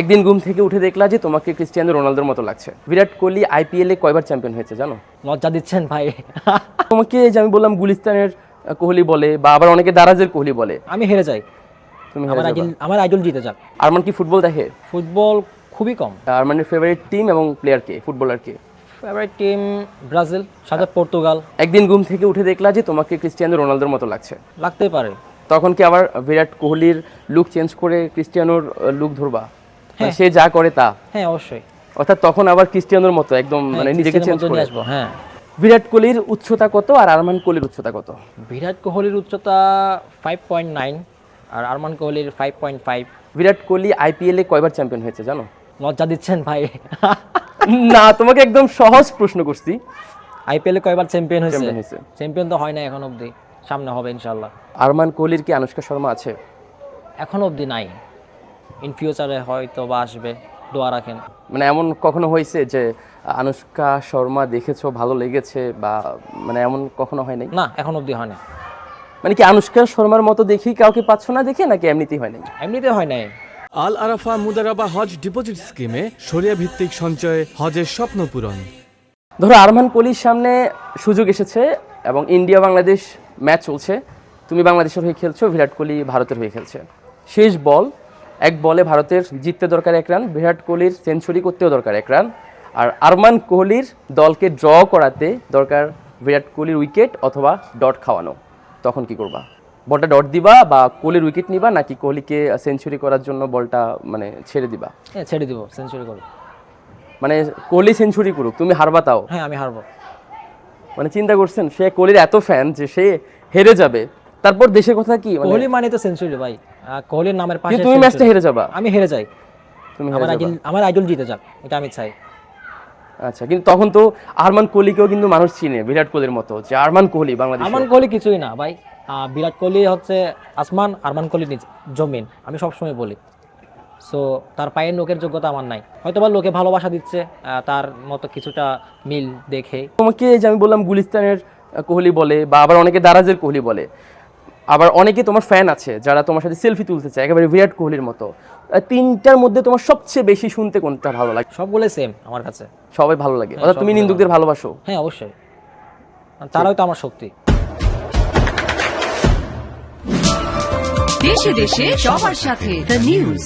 একদিন ঘুম থেকে উঠে দেখলা যে তোমাকে ক্রিস্টিয়ানো রোনালদোর মতো লাগছে। বিরাট কোহলি আইপিএল এ কয়বার চ্যাম্পিয়ন হয়েছে জানো? লজ্জা দিচ্ছেন ভাই। তোমাকে যে আমি বললাম গুলিস্তানের কোহলি বলে বা আবার অনেকে দারাজের কোহলি বলে। আমি হেরে যাই। তুমি আমার আইডল আমার আইডল জিতে যাক। আরমান কি ফুটবল দেখে? ফুটবল খুবই কম। আরমানের ফেভারিট টিম এবং প্লেয়ার কে? ফুটবলার কে? ফেভারিট টিম ব্রাজিল সাথে পর্তুগাল। একদিন ঘুম থেকে উঠে দেখলা যে তোমাকে ক্রিস্টিয়ানো রোনালদোর মতো লাগছে। লাগতে পারে। তখন কি আবার বিরাট কোহলির লুক চেঞ্জ করে ক্রিস্টিয়ানোর লুক ধরবা। সে যা করে তা। হ্যাঁ অবশ্যই। অর্থাৎ তখন আবার ক্রিস্টিয়ানোর মতো একদম মানে হ্যাঁ, নিজেকে চেঞ্জ করে। আসব হ্যাঁ। বিরাট কোহলির উচ্চতা কত আর আরমান কোহলির উচ্চতা কত? বিরাট কোহলির উচ্চতা ফাইভ পয়েন্ট নাইন আর আরমান কোহলির five point five Virat Kohli IPL এ কয়বার চ্যাম্পিয়ন হয়েছে জানো? লজ্জা দিচ্ছেন ভাই। না তোমাকে একদম সহজ প্রশ্ন করছি। আইপিএলে কয়বার চ্যাম্পিয়ন হয়েছে? চ্যাম্পিয়ন হয়েছে। চ্যাম্পিয়ন তো হয় না এখন অবধি সামনে হবে ইনশাল্লাহ আরমান কোহলির কি আনুষ্কা শর্মা আছে? এখন অবধি নাই। ইন ফিউচারে হয়তো বা আসবে দোয়া রাখেন। মানে এমন কখনো হয়েছে যে আনুষ্কা শর্মা দেখেছ ভালো লেগেছে বা মানে এমন কখনো হয় নাই না এখন অবধি হয় না মানে কি আনুষ্কা শর্মার মতো দেখি কাউকে পাচ্ছ না দেখে নাকি এমনিতেই হয় নাই এমনিতে হয় নাই। আল আরাফা মুদারাবা হজ ডিপোজিট স্কিমে শরিয়া ভিত্তিক সঞ্চয়ে হজের স্বপ্ন পূরণ। ধরো আরমান কোহলির সামনে সুযোগ এসেছে এবং ইন্ডিয়া বাংলাদেশ ম্যাচ চলছে। তুমি বাংলাদেশের হয়ে খেলছো বিরাট কোহলি ভারতের হয়ে খেলছে। শেষ বল এক বলে ভারতের জিততে দরকার এক রান বিরাট কোহলির সেঞ্চুরি করতেও দরকার এক রান। আর আরমান কোহলির দলকে ড্র করাতে দরকার বিরাট কোহলির উইকেট অথবা ডট খাওয়ানো। তখন কি করবা? বলটা ডট দিবা বা কোহলির উইকেট নিবা নাকি কোহলিকে সেঞ্চুরি করার জন্য বলটা মানে ছেড়ে দিবা? হ্যাঁ ছেড়ে দিব সেঞ্চুরি করব। মানে কোহলি সেঞ্চুরি করুক তুমি হারবা তাও? হ্যাঁ আমি হারবো। মানে চিন্তা করছেন সে কোহলির এত ফ্যান যে সে হেরে যাবে। তারপর দেশের কথা কি? মানে কোহলি মানে তো সেঞ্চুরি ভাই। কোহলির নামের পাশে তুমি ম্যাচটা হেরে যাবা। আমি হেরে যাই। তুমি আমার আইডল আমার আইডল জিতে যাক এটা আমি চাই। আচ্ছা কিন্তু তখন তো আরমান কোহলিকেও কিন্তু মানুষ চিনে বিরাট কোহলির মতো যে আরমান কোহলি বাংলাদেশ আরমান কোহলি কিছুই না ভাই। বিরাট কোহলি হচ্ছে আসমান আরমান কোহলি জমিন আমি সবসময় বলি। সো তার পায়ের নোকের যোগ্যতা আমার নাই। হয়তো বা লোকে ভালোবাসা দিচ্ছে তার মতো কিছুটা মিল দেখে। তোমাকে যে আমি বললাম গুলিস্তানের কোহলি বলে বা আবার অনেকে দারাজের কোহলি বলে আবার অনেকে তোমার ফ্যান আছে যারা তোমার সাথে সেলফি তুলতে চায় একেবারে বিরাট কোহলির মতো। তিনটার মধ্যে তোমার সবচেয়ে বেশি শুনতে কোনটা ভালো লাগে? সবগুলো সেম আমার কাছে। সবাই ভালো লাগে। অর্থাৎ তুমি নিন্দুকদের ভালোবাসো? হ্যাঁ অবশ্যই। তারাও তো আমার শক্তি। দেশে দেশে সবার সাথে দ্য নিউজ